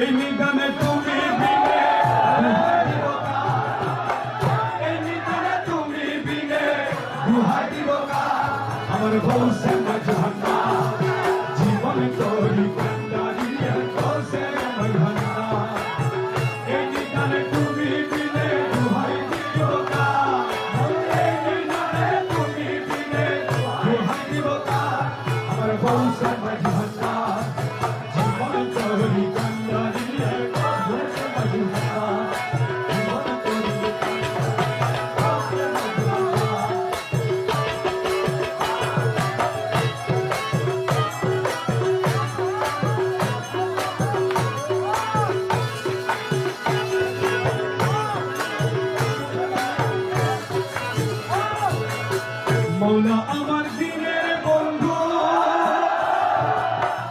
Give me the ওরা আমার দিনের বন্ধু।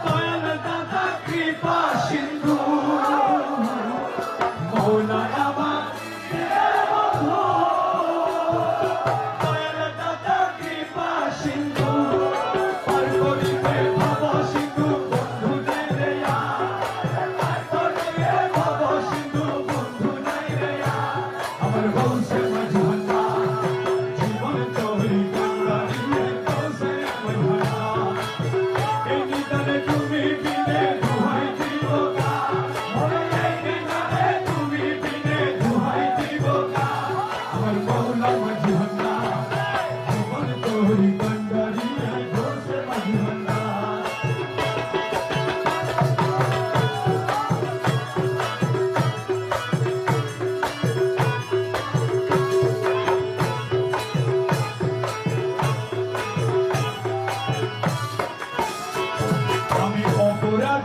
দয়াল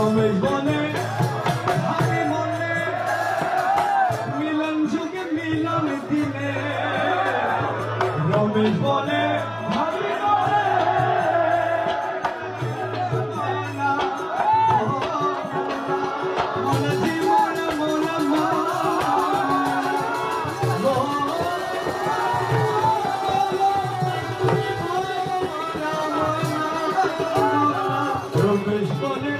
রমেশ বনে হারে মনে। মিলন যুগে মিলন দিনে। রমেশ বনে Rubbish money.